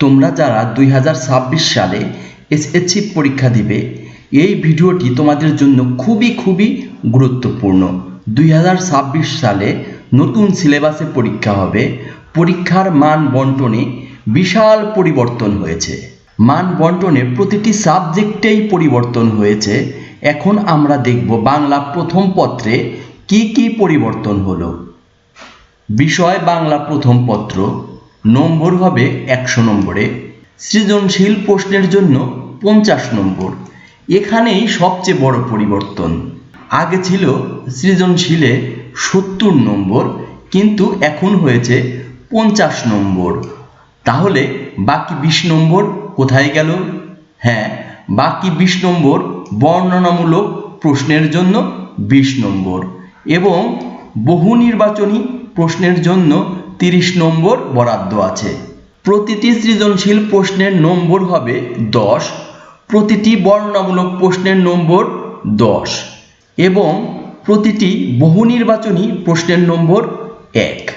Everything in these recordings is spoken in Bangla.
তোমরা যারা দুই হাজার ছাব্বিশ সালে এসএসসি পরীক্ষা দিবে, এই ভিডিওটি তোমাদের জন্য খুবই খুবই গুরুত্বপূর্ণ। দুই হাজার ছাব্বিশ সালে নতুন সিলেবাসে পরীক্ষা হবে। পরীক্ষার মান বন্টনে বিশাল পরিবর্তন হয়েছে। মান বন্টনে প্রতিটি সাবজেক্টেই পরিবর্তন হয়েছে। এখন আমরা দেখব বাংলা প্রথম পত্রে কি কি পরিবর্তন হলো। বিষয় বাংলা প্রথম পত্র। নম্বর হবে একশো নম্বরে। সৃজনশীল প্রশ্নের জন্য পঞ্চাশ নম্বর। এখানেই সবচেয়ে বড় পরিবর্তন। আগে ছিল সৃজনশীলে সত্তর নম্বর, কিন্তু এখন হয়েছে পঞ্চাশ নম্বর। তাহলে বাকি বিশ নম্বর কোথায় গেল? হ্যাঁ বাকি বিশ নম্বর বর্ণনামূলক প্রশ্নের জন্য বিশ নম্বর এবং বহু নির্বাচনী প্রশ্নের জন্য তিরিশ নম্বর বরাদ্দ আছে। প্রতিটি সৃজনশীল প্রশ্নের নম্বর হবে দশ, প্রতিটি বর্ণনামূলক প্রশ্নের নম্বর দশ এবং প্রতিটি বহু নির্বাচনী প্রশ্নের নম্বর এক।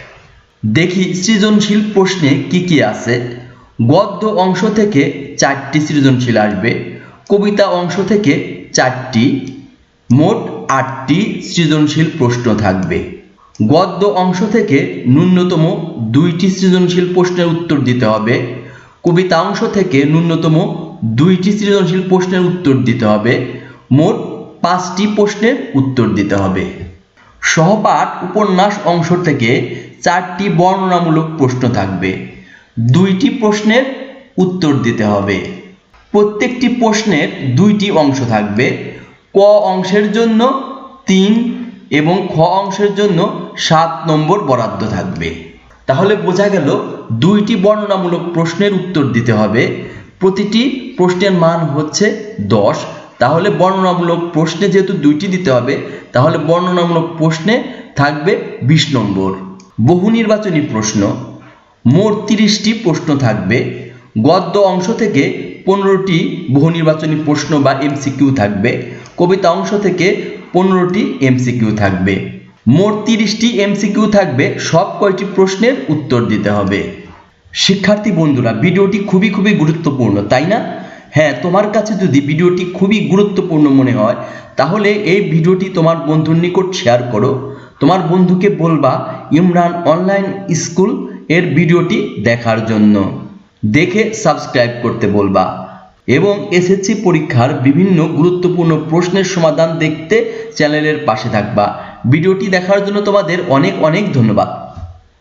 দেখি সৃজনশীল প্রশ্নে কি কি আছে। গদ্য অংশ থেকে চারটি সৃজনশীল আসবে, কবিতা অংশ থেকে চারটি, মোট আটটি সৃজনশীল প্রশ্ন থাকবে। গদ্য অংশ থেকে ন্যূনতম দুইটি সৃজনশীল প্রশ্নের উত্তর দিতে হবে। কবিতা অংশ থেকে ন্যূনতম দুইটি সৃজনশীল প্রশ্নের উত্তর দিতে হবে। মোট পাঁচটি প্রশ্নের উত্তর দিতে হবে। সহপাঠ উপন্যাস অংশ থেকে চারটি বর্ণনামূলক প্রশ্ন থাকবে। দুইটি প্রশ্নের উত্তর দিতে হবে। প্রত্যেকটি প্রশ্নের দুইটি অংশ থাকবে। ক অংশের জন্য তিন এবং খ অংশের জন্য সাত নম্বর বরাদ্দ থাকবে। তাহলে বোঝা গেল দুইটি বর্ণনামূলক প্রশ্নের উত্তর দিতে হবে। প্রতিটি প্রশ্নের মান হচ্ছে দশ। তাহলে বর্ণনামূলক প্রশ্নে যেহেতু দুইটি দিতে হবে, তাহলে বর্ণনামূলক প্রশ্নে থাকবে বিশ নম্বর। বহু নির্বাচনী প্রশ্ন। মোট তিরিশটি প্রশ্ন থাকবে। গদ্য অংশ থেকে পনেরোটি বহু নির্বাচনী প্রশ্ন বা এমসিকিউ থাকবে। কবিতা অংশ থেকে পনেরোটি এমসিকিউ থাকবে। মোট তিরিশটি এমসিকিউ থাকবে, সব কয়টি প্রশ্নের উত্তর দিতে হবে। শিক্ষার্থী বন্ধুরা, ভিডিওটি খুবই খুবই গুরুত্বপূর্ণ, তাই না? হ্যাঁ তোমার কাছে যদি ভিডিওটি খুবই গুরুত্বপূর্ণ মনে হয়, তাহলে এই ভিডিওটি তোমার বন্ধুর নিকট শেয়ার করো। তোমার বন্ধুকে বলবা, ইমরান অনলাইন স্কুলের ভিডিওটি দেখার জন্য। দেখে সাবস্ক্রাইব করতে বলবা। এবং এসএসসি পরীক্ষার বিভিন্ন গুরুত্বপূর্ণ প্রশ্নের সমাধান দেখতে চ্যানেলের পাশে থাকবা। ভিডিওটি দেখার জন্য তোমাদের অনেক অনেক ধন্যবাদ।